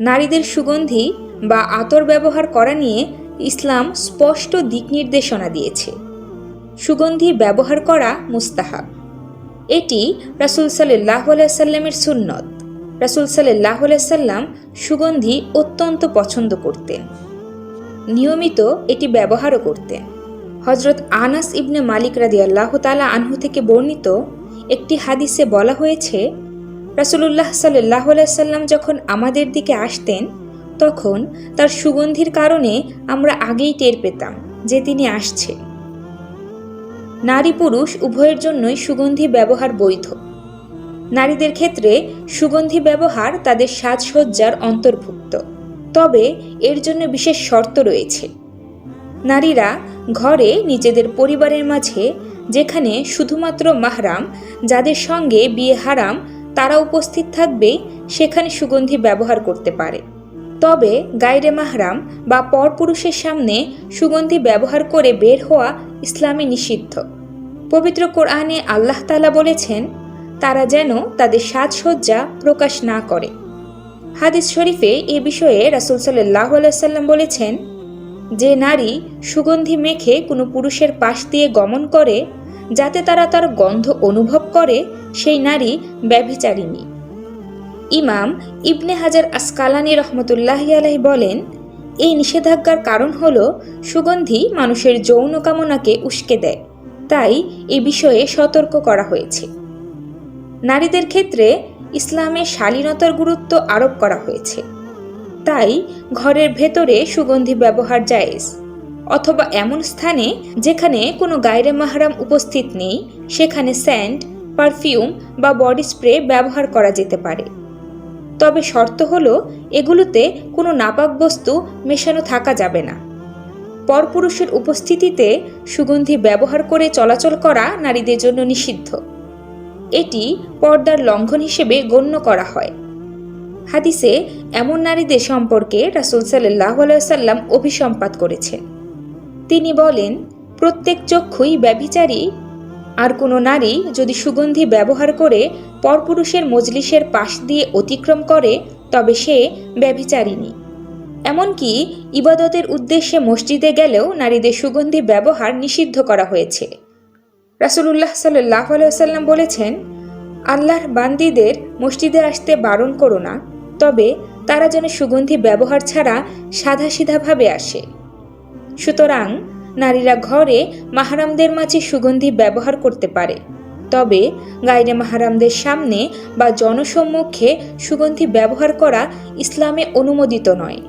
নারীদের সুগন্ধি বা আতর ব্যবহার করা নিয়ে ইসলাম স্পষ্ট দিক নির্দেশনা দিয়েছে। সুগন্ধি ব্যবহার করা মুস্তাহাব। এটি রাসুল সাল্লাহ সাল্লামের সুন্নত। রাসুল সাল্লাহ সাল্লাম সুগন্ধি অত্যন্ত পছন্দ করতেন। নিয়মিত এটি ব্যবহারও করতেন। হজরত আনাস ইবনে মালিক রাদি আল্লাহ তালা আনহু থেকে বর্ণিত একটি হাদিসে বলা হয়েছে রাসুলুল্লাহ সাল্লাহ সাল্লাম যখন আমাদের দিকে আসতেন, তখন তার সুগন্ধির কারণে আমরা আগেই টের পেতাম যে তিনি আসছে। নারী পুরুষ উভয়ের জন্যই সুগন্ধি ব্যবহার বৈধ। নারীদের ক্ষেত্রে সুগন্ধি ব্যবহার তাদের সাজসজ্জার অন্তর্ভুক্ত। তবে এর জন্য বিশেষ শর্ত রয়েছে। নারীরা ঘরে নিজেদের পরিবারের মাঝে, যেখানে শুধুমাত্র মাহরাম, যাদের সঙ্গে বিয়ে হারাম তারা উপস্থিত থাকবে, সেখানে সুগন্ধি ব্যবহার করতে পারে। তবে গাইরে মাহরাম বা পরপুরুষের সামনে সুগন্ধি ব্যবহার করে বের হওয়া ইসলামে নিষিদ্ধ। পবিত্র কোরআনে আল্লাহ তালা বলেছেন, তারা যেন তাদের সাজসজ্জা প্রকাশ না করে। হাদিস শরীফে এ বিষয়ে রাসুল সাল্লাহ সাল্লাম বলেছেন, যে নারী সুগন্ধি মেখে কোনো পুরুষের পাশ দিয়ে গমন করে, যাতে তারা তার গন্ধ অনুভব করে সেই নারী ব্যভিচারিণী। ইমাম ইবনে হাজার আসকালানি রহমতুল্লাহ আলাহি বলেন, এই নিষেধাজ্ঞার কারণ হল সুগন্ধি মানুষের যৌন কামনাকে উস্কে দেয়, তাই এ বিষয়ে সতর্ক করা হয়েছে। নারীদের ক্ষেত্রে ইসলামে শালীনতার গুরুত্ব আরোপ করা হয়েছে। তাই ঘরের ভেতরে সুগন্ধি ব্যবহার জায়েজ, অথবা এমন স্থানে যেখানে কোনো গায়রে মাহারাম উপস্থিত নেই, সেখানে স্যান্ড পারফিউম বা বডি স্প্রে ব্যবহার করা যেতে পারে। তবে শর্ত হলো, এগুলোতে কোনো নাপাক বস্তু মেশানো থাকা যাবে না। পরপুরুষের উপস্থিতিতে সুগন্ধি ব্যবহার করে চলাচল করা নারীদের জন্য নিষিদ্ধ। এটি পর্দার লঙ্ঘন হিসেবে গণ্য করা হয়। হাদিসে এমন নারীদের সম্পর্কে রাসুল সাল্লাহ সাল্লাম অভিসম্পাত করেছেন। তিনি বলেন, প্রত্যেক চক্ষুই ব্যভিচারী আর কোনো নারী যদি সুগন্ধি ব্যবহার করে পরপুরুষের মজলিসের পাশ দিয়ে অতিক্রম করে, তবে সে ব্যভিচারিণী। এমনকি ইবাদতের উদ্দেশ্যে মসজিদে গেলেও নারীদের সুগন্ধি ব্যবহার নিষিদ্ধ করা হয়েছে। রাসুলুল্লাহ সাল্লাহ সাল্লাম বলেছেন, আল্লাহর বান্দিদের মসজিদে আসতে বারণ করো না, তবে তারা যেন সুগন্ধি ব্যবহার ছাড়া সাধাসিধাভাবে আসে। সুতরাং নারীরা ঘরে মাহারামদের মাঝে সুগন্ধি ব্যবহার করতে পারে। তবে গাইরে মাহারামদের সামনে বা জনসম্মুখে সুগন্ধি ব্যবহার করা ইসলামে অনুমোদিত নয়।